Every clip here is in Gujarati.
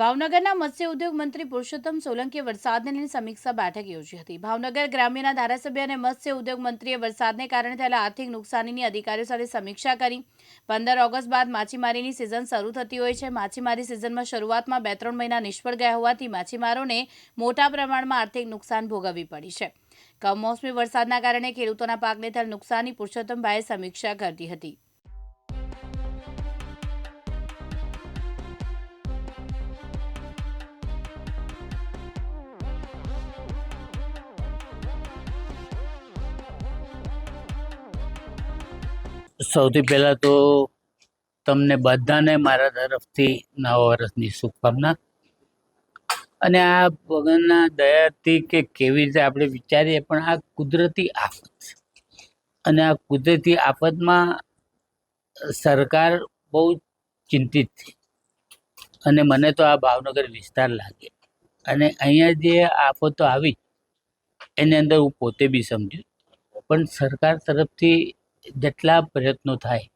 ભાવનગરના મત્સ્ય ઉદ્યોગ મંત્રી પુરુષોત્તમ સોલંકીએ વરસાદને લઈને સમીક્ષા બેઠક યોજી હતી. ભાવનગર ગ્રામ્યના ધારાસભ્ય અને મત્સ્ય ઉદ્યોગ મંત્રીએ વરસાદને કારણે થયેલા આર્થિક નુકસાનીની અધિકારીઓ સાથે સમીક્ષા કરી. પંદર ઓગસ્ટ બાદ માછીમારીની સિઝન શરૂ થતી હોય છે. માછીમારી સિઝનમાં શરૂઆતમાં બે ત્રણ મહિના નિષ્ફળ ગયા હોવાથી માછીમારોને મોટા પ્રમાણમાં આર્થિક નુકસાન ભોગવવી પડી છે. કમોસમી વરસાદના કારણે ખેડૂતોના પાકને થયેલ નુકસાની પુરુષોત્તમભાઈએ સમીક્ષા કરી હતી. સૌથી પહેલાં તો તમને બધાને મારા તરફથી નવા વર્ષની શુભકામના. અને આ ભગવાનના દયાથી કે કેવી રીતે આપણે વિચારીએ, પણ આ કુદરતી આફત. અને આ કુદરતી આફતમાં સરકાર બહુ ચિંતિત છે. અને મને તો આ ભાવનગર વિસ્તાર લાગે. અને અહીંયા જે આફતો આવી, એની અંદર હું પોતે બી સમજ્યું પણ સરકાર તરફથી જેટલા પ્રયત્નો થાય,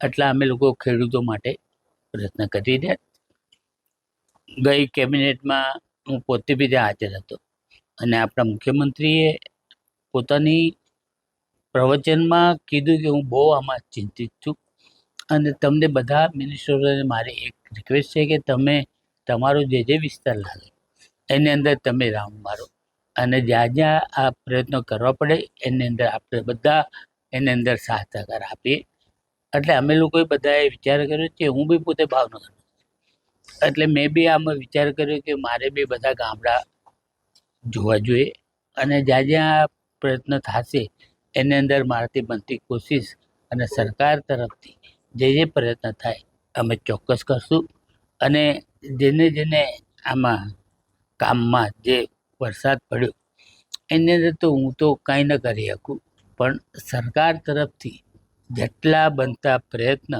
એટલા અમે લોકો ખેડૂતો માટે પ્રયત્ન કરી રહ્યા. ગઈ કેબિનેટમાં હું પોતે બી ત્યાં હાજર હતો અને આપણા મુખ્યમંત્રીએ પોતાની પ્રવચનમાં કીધું કે હું બહુ આમાં ચિંતિત છું. અને તમને બધા મિનિસ્ટરોને મારી એક રિક્વેસ્ટ છે કે તમે તમારો જે જે વિસ્તાર લાગે, એની અંદર તમે રાઉન્ડ મારો. અને જ્યાં જ્યાં આ પ્રયત્નો કરવા પડે, એની અંદર આપણે બધા એની અંદર સહકાર આપીએ. એટલે અમે લોકોએ બધાએ વિચાર કર્યો કે હું બી પોતે ભાવનગર એટલે મેં બી આમાં વિચાર કર્યો કે મારે બી બધા ગામડા જોવા જોઈએ. અને જ્યાં જ્યાં પ્રયત્ન થશે, એની અંદર મારાથી બનતી કોશિશ અને સરકાર તરફથી જે જે પ્રયત્ન થાય, અમે ચોક્કસ કરશું. અને જેને જેને આમાં કામમાં જે વરસાદ પડ્યો, એની અંદર તો હું તો કાંઈ ન કરી શકું. પણ સરકાર તરફથી જેટલા બનતા પ્રયત્ન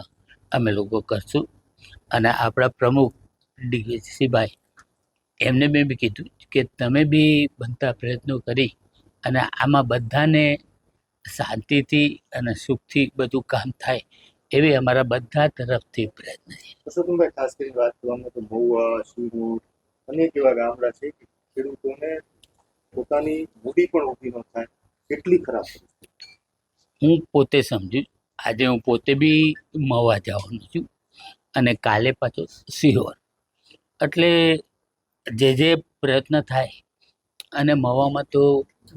અમે લોકો કરશું. અને આપણા પ્રમુખ ડીકેસીભાઈ એમને મેં બી કીધું કે તમે બી બનતા પ્રયત્નો કરી અને આમાં બધાને શાંતિથી અને સુખથી બધું કામ થાય એવી અમારા બધા તરફથી પ્રયત્ન છે. પુરુષોત્તમભાઈ, ખાસ કરીને વાત કરવામાં તો મહુવા સુરત અનેક એવા ગામડા છે કે ખેડૂતોને પોતાની મૂડી પણ ઊભી ન થાય કેટલી ખરાબ હું પોતે સમજુ આજે હું પોતે બી મવા જવાનો છું અને કાલે પાછો સિહોર. એટલે જે જે પ્રયત્ન થાય અને મવામાં તો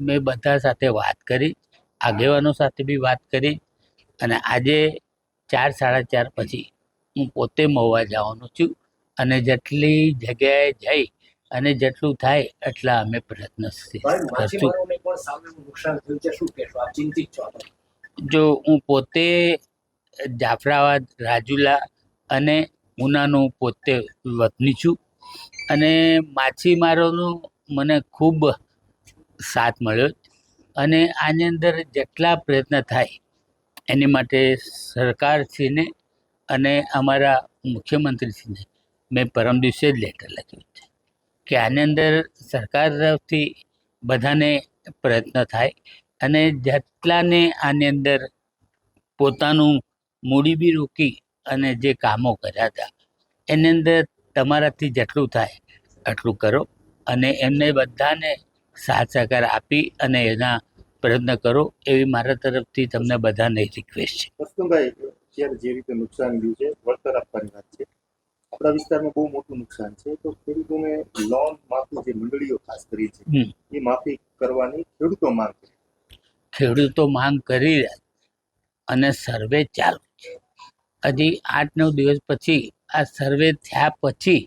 મેં બધા સાથે વાત કરી આગેવાનો સાથે બી વાત કરી અને આજે ચાર સાડા ચાર પછી હું પોતે મવા જવાનો છું અને જેટલી જગ્યાએ જઈ અને જેટલું થાય એટલા અમે પ્રયત્ન કરશું જો હું પોતે જાફરાબાદ, રાજુલા અને ઉનાનો પોતે વતની છું. અને માછીમારોનો મને ખૂબ સાથ મળ્યો અને આની અંદર જેટલા પ્રયત્ન થાય એની માટે સરકારશ્રીને અને અમારા મુખ્યમંત્રીશ્રીને મેં પરમ દિવસે જ લેટર લખ્યું છે કે આની અંદર સરકાર તરફથી બધાને પ્રયત્ન થાય અને જેટલાને આની અંદર પોતાનું મૂડી બી રોકી અને જે કામો કર્યા હતા એની અંદર તમારાથી જેટલું થાય એટલું કરો અને એમને બધાને સાથ સહકાર આપી અને એના પ્રયત્ન કરો એવી મારા તરફથી તમને બધાને રિક્વેસ્ટ છે. અત્યારે જે રીતે નુકસાન થયું છે વળતર આપવાની વાત છે. આપણા વિસ્તારમાં બહુ મોટું નુકસાન છે. તો ખેડૂતોને લોન માફી જે મંડળીઓ ખાસ કરી છે એ માફી કરવાની ખેડૂતો માંગ છે. ખેડૂતો માંગ કરી રહ્યા અને સર્વે ચાલુ છે. હજી આઠ નવ દિવસ પછી આ સર્વે થયા પછી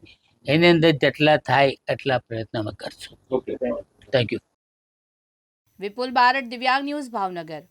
એની અંદર જેટલા થાય એટલા પ્રયત્ન અમે કરશું. Thank you thank you Vipul Barad Divyang news Bhavnagar.